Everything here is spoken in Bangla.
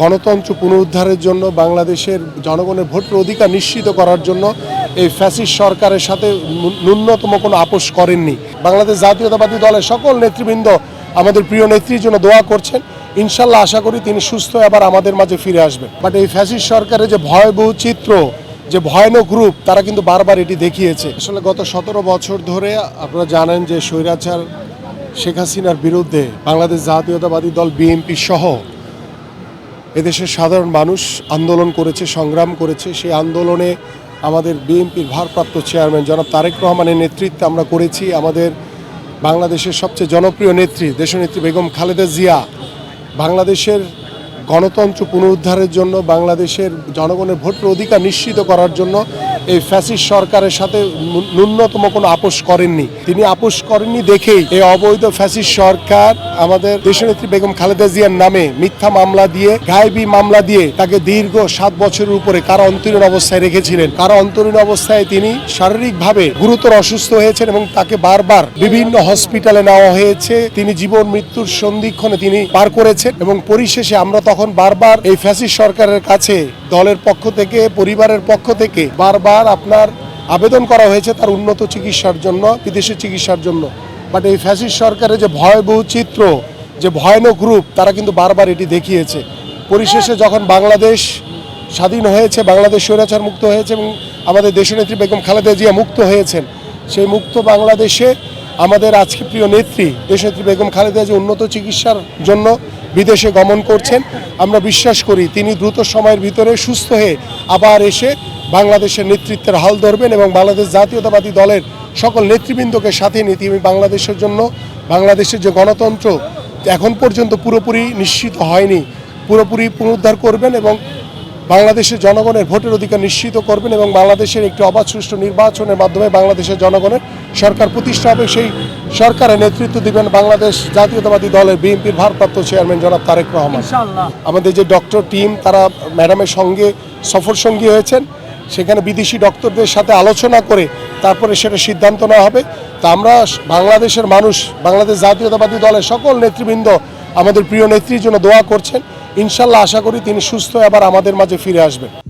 গণতন্ত্র পুনরুদ্ধারের জন্য বাংলাদেশের জনগণের ভোটের অধিকার নিশ্চিত করার জন্য এই ফ্যাসিস্ট সরকারের সাথে ন্যূনতম কোনো আপোষ করেননি। বাংলাদেশ জাতীয়তাবাদী দলের সকল নেতৃবৃন্দ আমাদের প্রিয় নেত্রীর জন্য দোয়া করছেন। ইনশাল্লাহ আশা করি তিনি সুস্থ আবার আমাদের মাঝে ফিরে আসবেন। বাট এই ফ্যাসিস্ট সরকারের যে ভয়াবহ চিত্র, যে ভয়ানক রূপ, তারা কিন্তু বারবার এটি দেখিয়েছে। আসলে গত সতেরো বছর ধরে আপনারা জানেন যে স্বৈরাচার শেখ হাসিনার বিরুদ্ধে বাংলাদেশ জাতীয়তাবাদী দল, বিএনপি সহ এদেশের সাধারণ মানুষ আন্দোলন করেছে, সংগ্রাম করেছে। সেই আন্দোলনে আমাদের বিএনপির ভারপ্রাপ্ত চেয়ারম্যান জনাব তারেক রহমানের নেতৃত্বে আমরা করেছি আমাদের বাংলাদেশের সবচেয়ে জনপ্রিয় নেত্রী, দেশনেত্রী বেগম খালেদা জিয়া। বাংলাদেশের গণতন্ত্র পুনরুদ্ধারের জন্য, বাংলাদেশের জনগণের ভোটের অধিকার নিশ্চিত করার জন্য এই ফ্যাসিস সরকারের সাথে ন্যূনতম কোনো আপোষ করেননি। তিনি আপোষ করেননি দেখেই এই অবৈধ ফ্যাসিস সরকার আমাদের দেশনেত্রী বেগম খালেদা জিয়ার নামে মিথ্যা মামলা দিয়ে, গায়েবী মামলা দিয়ে তাকে দীর্ঘ সাত বছরের উপরে কারও অন্তরীণ অবস্থায় রেখেছিলেন? কারও অন্তরীণ অবস্থায় তিনি শারীরিকভাবে গুরুতর অসুস্থ হয়েছেন এবং তাকে বারবার বিভিন্ন হসপিটালে নেওয়া হয়েছে। তিনি জীবন মৃত্যুর সন্ধিক্ষণে তিনি পার করেছেন এবং পরিশেষে আমরা তখন বারবার এই ফ্যাসিস সরকারের কাছে দলের পক্ষ থেকে, পরিবারের পক্ষ থেকে বারবার আপনার আবেদন করা হয়েছে তার উন্নত চিকিৎসার জন্য, বিদেশি চিকিৎসার জন্য। বাট এই ফ্যাসিস সরকারের যে ভয়াবহ চিত্র, যে ভয়ানক রূপ, তারা কিন্তু বারবার এটি দেখিয়েছে। পরিশেষে যখন বাংলাদেশ স্বাধীন হয়েছে, বাংলাদেশ স্বৈরাচার মুক্ত হয়েছে এবং আমাদের দেশনেত্রী বেগম খালেদা জিয়া মুক্ত হয়েছেন, সেই মুক্ত বাংলাদেশে আমাদের আজকে প্রিয় নেত্রী দেশনেত্রী বেগম খালেদা জিয়া উন্নত চিকিৎসার জন্য বিদেশে গমন করছেন। আমরা বিশ্বাস করি, তিনি দ্রুত সময়ের ভিতরে সুস্থ হয়ে আবার এসে বাংলাদেশের নেতৃত্বের হাল ধরবেন এবং বাংলাদেশ জাতীয়তাবাদী দলের সকল নেতৃবৃন্দকে সাথে নিয়ে তিনি বাংলাদেশের জন্য বাংলাদেশের যে গণতন্ত্র এখন পর্যন্ত পুরোপুরি নিশ্চিত হয়নি। পুরোপুরি পুনরুদ্ধার করবেন এবং বাংলাদেশের জনগণের ভোটের অধিকার নিশ্চিত করবেন এবং বাংলাদেশের একটি অবাধ সুষ্ঠু নির্বাচনের মাধ্যমে বাংলাদেশের জনগণের সরকার প্রতিষ্ঠা হবে। সেই সরকারের নেতৃত্ব দিবেন বাংলাদেশ জাতীয়তাবাদী দলের বিএনপির ভারপ্রাপ্ত চেয়ারম্যান জনাব তারেক রহমান। আমাদের যে ডক্টর টিম তারা ম্যাডামের সঙ্গে সফর সঙ্গী হয়েছেন। সেখানে বিদেশি ডক্টরদের সাথে আলোচনা করে তারপরে সেটা সিদ্ধান্ত নেওয়া হবে। তা আমরা বাংলাদেশের মানুষ, বাংলাদেশ জাতীয়তাবাদী দলের সকল নেতৃবৃন্দ আমাদের প্রিয় নেত্রীর জন্য দোয়া করছেন। ইনশাল্লাহ আশা করি তিনি সুস্থ আবার আমাদের মাঝে ফিরে আসবেন।